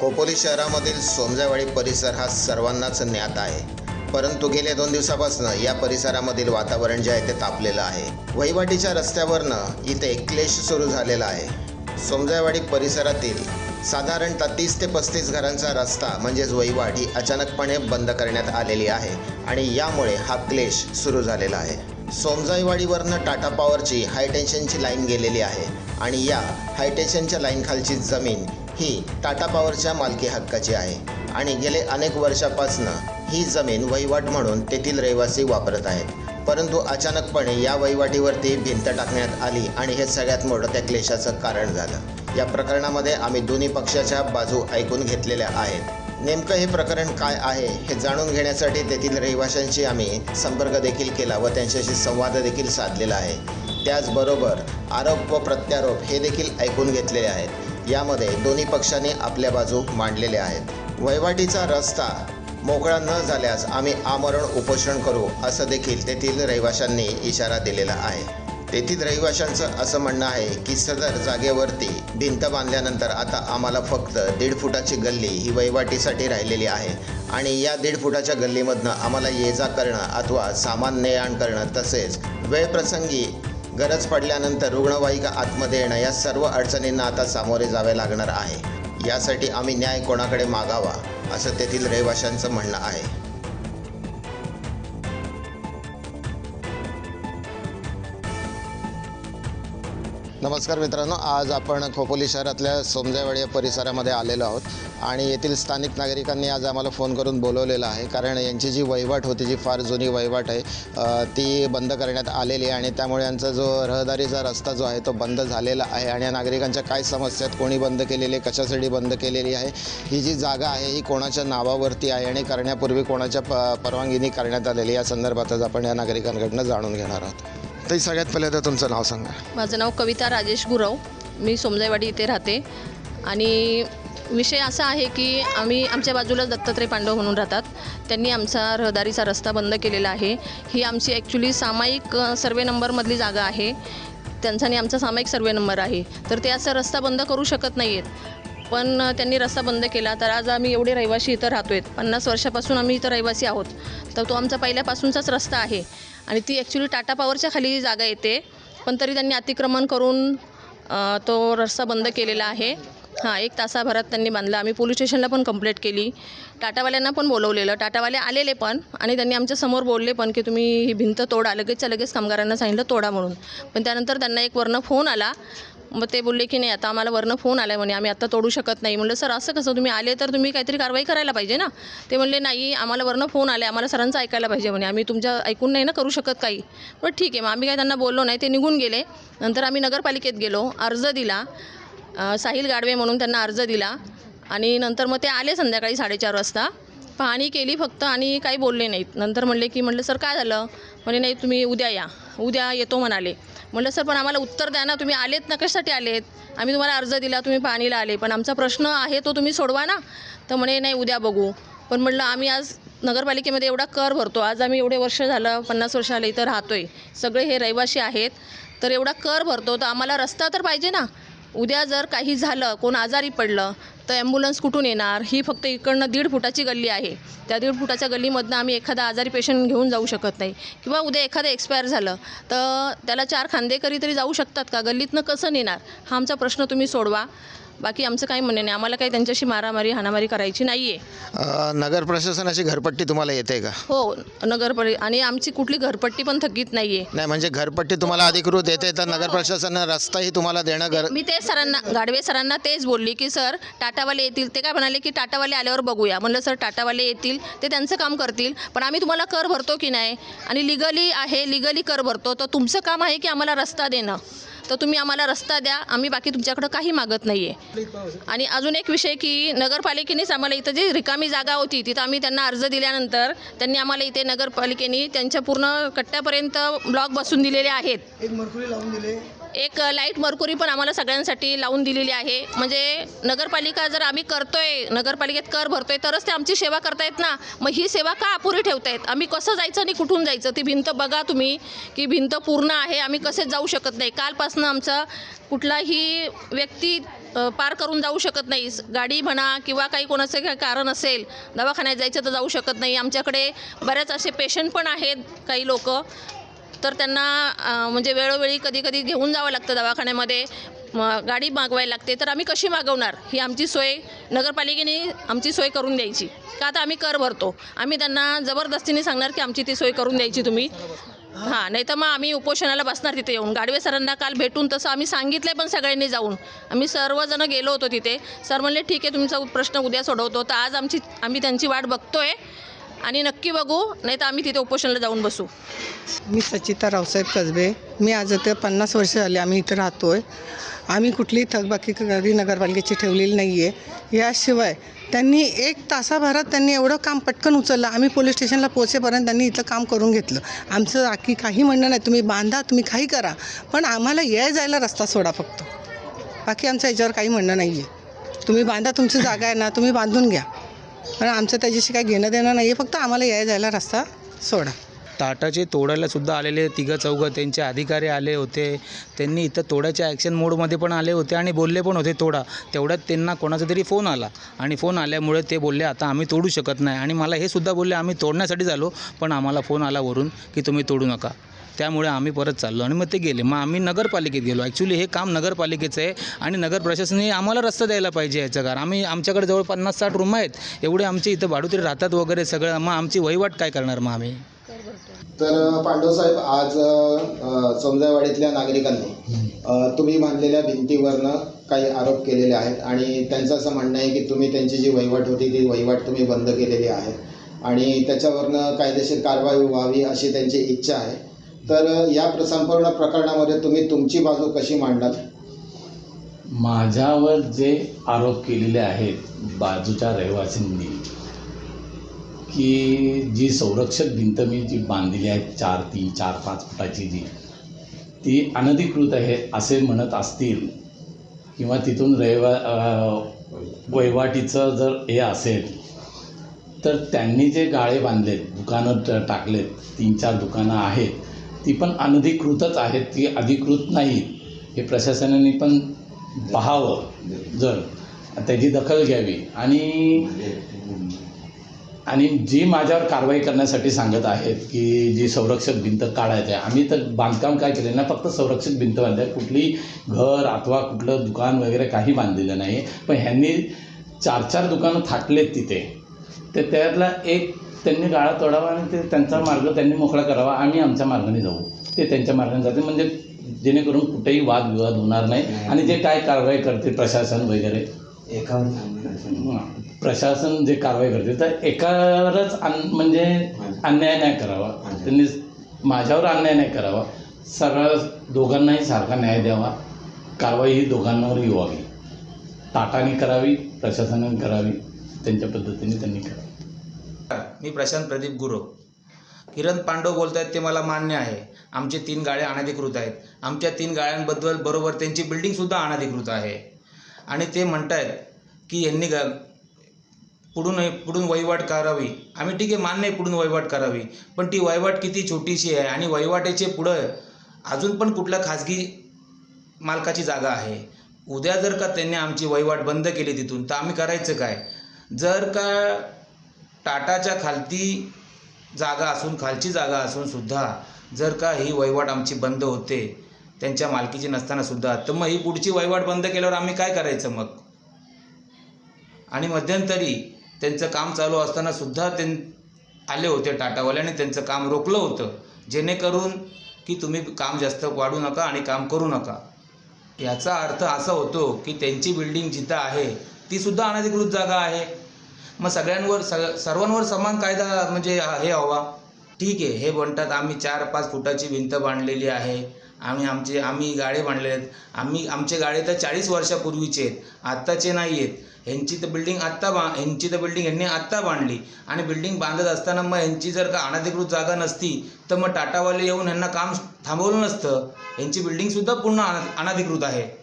खोपोली शहरामधील सोमजावाडी परिसर हा सर्वांनाच ज्ञात आहे. परंतु गेल्या दोन दिवसापासून या परिसरामधील वातावरण जे आहे ते तापलेलं आहे. वहिवाटीच्या रस्त्यावरनं इथे क्लेश सुरू झालेला आहे. सोमजावाडी परिसरातील साधारणतः तीस ते पस्तीस घरांचा रस्ता म्हणजेच वहिवाट ही अचानकपणे बंद करण्यात आलेली आहे आणि यामुळे हा क्लेश सुरू झालेला आहे. सोमजाईवाडीवरनं टाटा पॉवरची हायटेन्शनची लाईन गेलेली आहे आणि या हायटेन्शनच्या लाईनखालची जमीन ही टाटा पॉवरच्या मालकी हक्काची आहे. आणि गेले अनेक वर्षापासनं ही जमीन वहिवाट म्हणून तेथील रहिवासी वापरत आहेत. परंतु अचानकपणे या वहिवाटीवरती भिंत टाकण्यात आली आणि हे सगळ्यात मोठं त्या क्लेशाचं कारण झालं. या प्रकरणामध्ये आम्ही दोन्ही पक्षाच्या बाजू ऐकून घेतलेल्या आहेत. नेमकं हे प्रकरण काय आहे हे जाणून घेण्यासाठी तेथील रहिवाशांशी आम्ही संपर्क देखील केला व त्यांच्याशी संवाद देखील साधलेला आहे. त्याचबरोबर आरोप व प्रत्यारोप हे देखील ऐकून घेतलेले आहेत. यामध्ये दोन्ही पक्षांनी आपल्या बाजू मांडलेल्या आहेत. वहिवाटीचा रस्ता मोकळा न झाल्यास आम्ही आमरण उपोषण करू असं देखील तेथील रहिवाशांनी इशारा दिलेला आहे. तेथील रहिवाशांचं असं म्हणणं आहे की सदर जागेवरती भिंत बांधल्यानंतर आता आम्हाला फक्त दीड फुटाची गल्ली ही वहिवाटीसाठी राहिलेली आहे आणि या दीड फुटाच्या गल्लीमधनं आम्हाला ये जा करणं अथवा सामान ने आण करणं तसेच वेळप्रसंगी गरज पडल्यानंतर रुग्णवाहिका आतमध्ये येणं या सर्व अडचणींना आता सामोरे जावे लागणार आहे. यासाठी आम्ही न्याय कोणाकडे मागावा असं तेथील रहिवाशांचं म्हणणं आहे. नमस्कार मित्रांनो आज आपण खोपोली शहरातल्या सोमजावाडी या परिसरामध्ये आलेलो आहोत आणि येथील स्थानिक नागरिकांनी आज आम्हाला फोन करून बोलवलेला आहे. कारण यांची जी वहिवाट होती जी फार जुनी वहिवाट आहे ती बंद करण्यात आलेली आहे आणि त्यामुळे यांचा जो रहदारीचा रस्ता जो आहे तो बंद झालेला आहे. आणि या नागरिकांच्या काय समस्या आहेत कोणी बंद केलेली आहे कशासाठी बंद केलेली आहे ही जी जागा आहे ही कोणाच्या नावावरती आहे आणि करण्यापूर्वी कोणाच्या प परवानगीने करण्यात आलेली या संदर्भातच आपण या नागरिकांकडनं जाणून घेणार आहोत. ताई सगळ्यात पहिले तर तुमचं नाव सांगा. माझं नाव कविता राजेश गुरव. मी सोमजाईवाडी इथे राहते. आणि विषय असा आहे की आम्ही आमच्या बाजूला दत्तात्रय पांडव म्हणून राहतात. त्यांनी आमचा रहदारीचा रस्ता बंद केलेला आहे. ही आमची ॲक्च्युली सामायिक सर्वे नंबरमधली जागा आहे. त्यांचा आणि आमचा सामायिक सर्वे नंबर आहे. तर ते असं रस्ता बंद करू शकत नाही आहेत पण त्यांनी रस्ता बंद केला तर आज आम्ही एवढे रहिवासी इथं राहतो आहेत पन्नास वर्षापासून आम्ही इथं रहिवासी आहोत. तर तो आमचा पहिल्यापासूनचाच रस्ता आहे. आणि ती ॲक्च्युली टाटा पॉवरच्या खाली जागा येते. पण तरी त्यांनी अतिक्रमण करून तो रस्ता बंद केलेला आहे. हां एक तासाभरात त्यांनी बांधला. आम्ही पोलीस स्टेशनला पण कंप्लेंट केली. टाटावाल्यांना पण बोलवलेलं. टाटावाले आलेले पण आणि त्यांनी आमच्यासमोर बोलले पण की तुम्ही ही भिंत तोडा. लगेचच्या लगेच कामगारांना सांगितलं तोडा म्हणून. पण त्यानंतर त्यांना एक वरनं फोन आला. मग ते बोलले की नाही आता आम्हाला वरनं फोन आला आहे म्हणे आम्ही आत्ता तोडू शकत नाही. म्हणलं सर असं कसं? तुम्ही आले तर तुम्ही काहीतरी कारवाई करायला पाहिजे ना? ते म्हणले नाही आम्हाला वरनं फोन आले आम्हाला सरांचं ऐकायला पाहिजे म्हणे. आम्ही तुमच्या ऐकून नाही ना करू शकत काही. पण ठीक आहे मग आम्ही काय त्यांना बोललो नाही ते निघून गेले. नंतर आम्ही नगरपालिकेत गेलो अर्ज दिला. साहिल गाडवे म्हणून त्यांना अर्ज दिला. आणि नंतर मग ते आले संध्याकाळी साडेचार वाजता. पाहणी केली फक्त आणि काही बोलले नाहीत. नंतर म्हणले की म्हटलं सर काय झालं? म्हणे नाही तुम्ही उद्या या. उद्या येतो म्हणाले. म्हटलं सर पण आम्हाला उत्तर द्या ना तुम्ही आलेत ना कशासाठी आलेत? आम्ही तुम्हाला अर्ज दिला तुम्ही पाहणीला आले पण आमचा प्रश्न आहे तो तुम्ही सोडवा ना. तर म्हणे नाही उद्या बघू. पण म्हटलं आम्ही आज नगरपालिकेमध्ये एवढा कर भरतो आज आम्ही एवढे वर्ष झालं पन्नास वर्ष आले इथं राहतो आहे सगळे हे रहिवासी आहेत तर एवढा कर भरतो तर आम्हाला रस्ता तर पाहिजे ना. उद्या जर काही झालं कोण आजारी पडलं तर ॲम्ब्युलन्स कुठून येणार? ही फक्त इकडनं दीड फुटाची गल्ली आहे. त्या दीड फुटाच्या गल्लीमधनं आम्ही एखादा आजारी पेशंट घेऊन जाऊ शकत नाही. किंवा उद्या एखादं एक्सपायर झालं तर त्याला चार खांदेकरी तरी जाऊ शकतात का? गल्लीतनं कसं नेणार? हा आमचा प्रश्न तुम्ही सोडवा. बाकी आमचं काही म्हणणं नाही. आम्हाला काही त्यांच्याशी मारामारी हाणामारी करायची नाही आहे अ, नगर प्रशासनाची घरपट्टी तुम्हाला येते का? हो नगरपरि आणि आमची कुठली घरपट्टी पण थकीत नाही आहे नाही म्हणजे घरपट्टी तुम्हाला अधिकृत येते तर नगर प्रशासनानं रस्ताही तुम्हाला देणं गर मी ते सरांना गाडवे सरांना तेच बोलली की सर टाटावाले येतील. ते काय म्हणाले की टाटावाले आल्यावर बघूया. म्हणलं सर टाटावाले येतील ते त्यांचं काम करतील पण आम्ही तुम्हाला कर भरतो की नाही? आणि लिगली आहे लिगली कर भरतो तर तुमचं काम आहे की आम्हाला रस्ता देणं. तर तुम्ही आम्हाला रस्ता द्या. आम्ही बाकी तुमच्याकडं काही मागत नाही आहे आणि अजून एक विषय की नगरपालिकेनेच आम्हाला इथं जी रिकामी जागा होती तिथं आम्ही त्यांना अर्ज दिल्यानंतर त्यांनी आम्हाला इथे नगरपालिकेने त्यांच्या पूर्ण कट्ट्यापर्यंत ब्लॉक बसून दिलेले आहेत. एक मरकुरी लावून दिले. एक लाइट मरकुरी पण आम्हाला सगळ्यांसाठी लावून दिलेली आहे. म्हणजे नगरपालिका जर आम्ही करतोय नगरपालिकेत कर भरतोय तरच ते आमची सेवा करतायत ना? मग ही सेवा का अपुरी ठेवतायत आम्ही कसं जायचं आणि कुठून जायचं? ती भिंत बघा तुम्ही की भिंत पूर्ण आहे आम्ही कसे जाऊ शकत नाही? कालपासनं आमचा कुठलाही व्यक्ती पार करून जाऊ शकत नाही. गाडी म्हणा किंवा काही कोणाचं काही कारण असेल दवाखान्यात जायचं तर जाऊ शकत नाही. आमच्याकडे बऱ्याच असे पेशंट पण आहेत काही लोक. तर त्यांना म्हणजे वेळोवेळी कधी कधी घेऊन जावं लागतं दवाखान्यामध्ये गाडी मागवायला लागते. तर आम्ही कशी मागवणार? ही आमची सोय नगरपालिकेने आमची सोय करून द्यायची. का आता आम्ही कर भरतो. आम्ही त्यांना जबरदस्तीने सांगणार की आमची ती सोय करून द्यायची तुम्ही. हां नाही तर मग आम्ही उपोषणाला बसणार तिथे येऊन. गाडवे सरांना काल भेटून तसं आम्ही सांगितलं पण सगळ्यांनी जाऊन. आम्ही सर्वजण गेलो होतो तिथे. सर म्हणले ठीक आहे तुमचा प्रश्न उद्या सोडवतो. तर आज आमची आम्ही त्यांची वाट बघतोय. आणि नक्की बघू नाही तर आम्ही तिथे उपोषणाला जाऊन बसू. मी सचिता रावसाहेब कसबे. मी आज तर पन्नास वर्ष झाली आम्ही इथं राहतो आहे आम्ही कुठलीही थकबाकी कधी नगरपालिकेची ठेवलेली नाही आहे याशिवाय त्यांनी एक तासाभरात त्यांनी एवढं काम पटकन उचललं. आम्ही पोलीस स्टेशनला पोहोचेपर्यंत त्यांनी इथलं काम करून घेतलं. आमचं बाकी काही म्हणणं नाही. तुम्ही बांधा तुम्ही काही करा. पण आम्हाला याय जायला रस्ता सोडा फक्त. बाकी आमचं याच्यावर काही म्हणणं नाही आहे तुम्ही बांधा तुमची जागा आहे ना तुम्ही बांधून घ्या. आणि आमचं त्याच्याशी काही घेणं देणं नाही आहे फक्त आम्हाला याय जायला रस्ता सोडा. ताटाचे तोडायला सुद्धा आलेले तिघं चौघं त्यांचे अधिकारी आले होते. त्यांनी इथं तोडाच्या ॲक्शन मोडमध्ये पण आले होते आणि बोलले पण होते तोडा. तेवढ्यात त्यांना कोणाचा तरी फोन आला. आणि फोन आल्यामुळे ते बोलले आता आम्ही तोडू शकत नाही. आणि मला हे सुद्धा बोलले आम्ही तोडण्यासाठी झालो पण आम्हाला फोन आला वरून की तुम्ही तोडू नका. त्यामुळे आम्ही परत चाललो आणि मग ते गेले. मग आम्ही नगरपालिकेत गेलो. ॲक्च्युली हे काम नगरपालिकेचं आहे आणि नगर प्रशासनाने आम्हाला रस्ता द्यायला पाहिजे याचं कारण आम्ही आमच्याकडे जवळ पन्नास साठ रूम आहेत. एवढे आमचे इथं भाडुतरी राहतात वगैरे सगळं. मग आमची वहिवाट काय करणार मग आम्ही? तर पांडवसाहेब आज समजावाडीतल्या नागरिकांनी तुम्ही बांधलेल्या भिंतीवरनं काही आरोप केलेले आहेत आणि त्यांचं असं म्हणणं आहे की तुम्ही त्यांची जी वहिवाट होती ती वहिवाट तुम्ही बंद केलेली आहे. आणि त्याच्यावरनं कायदेशीर कारवाई व्हावी अशी त्यांची इच्छा आहे. तर या संपूर्ण प्रकरणामध्ये तुम्ही तुमची बाजू कशी मांडणार माझ्यावर जे आरोप केलेले आहेत बाजूच्या रहिवासींनी की जी संरक्षक भिंत मी जी बांधलेली आहे चार तीन चार पाच फुटाची जी ती अनधिकृत आहे असे म्हणत असतील किंवा तिथून रहिवा वहिवाटीचं जर हे असेल तर त्यांनी जे गाळे बांधलेत दुकानं ट- टाकलेत तीन चार दुकानं आहेत ती पण अनधिकृतच आहेत ती अधिकृत नाही. हे प्रशासनाने पण पाहावं जर. त्याची दखल घ्यावी. आणि आणि जी माझ्यावर कारवाई करण्यासाठी सांगत आहेत की जी संरक्षक भिंत काढायचं आहे आम्ही तर बांधकाम काय केलं ना फक्त संरक्षक भिंत बांधली. आहे कुठली घर अथवा कुठलं दुकान वगैरे काही बांधलेलं नाही. पण ह्यांनी चार चार दुकानं थाटलेत तिथे. तर त्यातला एक त्यांनी गाळा तोडावा आणि ते त्यांचा मार्ग त्यांनी मोकळा करावा आम्ही आमच्या मार्गाने जाऊ. ते त्यांच्या मार्गाने जाते म्हणजे जेणेकरून कुठेही वादविवाद होणार नाही. आणि जे काय कारवाई करते प्रशासन वगैरे. हां, प्रशासन जे कारवाई करते तर एकावरच अन म्हणजे अन्याय नाही करावा. त्यांनी माझ्यावर अन्याय नाही करावा. सरळ दोघांनाही सारखा न्याय द्यावा. कारवाई ही दोघांनावरही व्हावी. टाटाने करावी प्रशासनाने करावी त्यांच्या पद्धतीने त्यांनी करावी. मी प्रशांत प्रदीप गुरव किरण पांडव बोलत आहेत ते मला मान्य आहे. आमचे तीन गाड्या अनधिकृत आहेत. आमच्या तीन गाड्यांबद्दल बरोबर त्यांची बिल्डिंगसुद्धा अनधिकृत आहे. आणि ते म्हणत आहेत की यांनी गा पुढून पुढून वहिवाट करावी. आम्ही ठीक आहे मान्य आहे पुढून वहिवाट करावी. पण ती वहिवाट किती छोटीशी आहे आणि वहिवाटेचे पुढं अजून पण कुठल्या खाजगी मालकाची जागा आहे? उद्या जर का त्यांनी आमची वहिवाट बंद केली तिथून तर आम्ही करायचं काय? जर का टाटाच्या खालती जागा असून खालची जागा असून सुद्धा जर का ही वहिवाट आमची बंद होते त्यांच्या मालकीची नसताना सुद्धा तर मग ही पुढची वहिवाट बंद केल्यावर आम्ही काय करायचं मग? आणि मध्यंतरी त्यांचं काम चालू असताना सुद्धा ते आले होते टाटावाल्याने त्यांचं काम रोखलं होतं जेणेकरून की तुम्ही काम जास्त वाढू नका आणि काम करू नका. याचा अर्थ असा होतो की त्यांची बिल्डिंग जिथं आहे तीसुद्धा अनधिकृत जागा आहे. मग सगळ्यांवर सग सर्वांवर समान कायदा म्हणजे हे हवा. ठीक आहे हे म्हणतात आम्ही चार पाच फुटाची भिंत बांधलेली आहे. आणि आमचे आम्ही गाळे बांधले आहेत. आम्ही आमचे गाळे तर चाळीस वर्षापूर्वीचे आहेत. आत्ताचे नाही आहेत. ह्यांची तर बिल्डिंग आत्ता बा ह्यांची तर बिल्डिंग ह्यांनी आत्ता बांधली. आणि बिल्डिंग बांधत असताना मग ह्यांची जर का अनधिकृत जागा नसती तर मग टाटावाले येऊन ह्यांना काम थांबवलं नसतं. ह्यांची बिल्डिंगसुद्धा पूर्ण अना अनधिकृत आहे.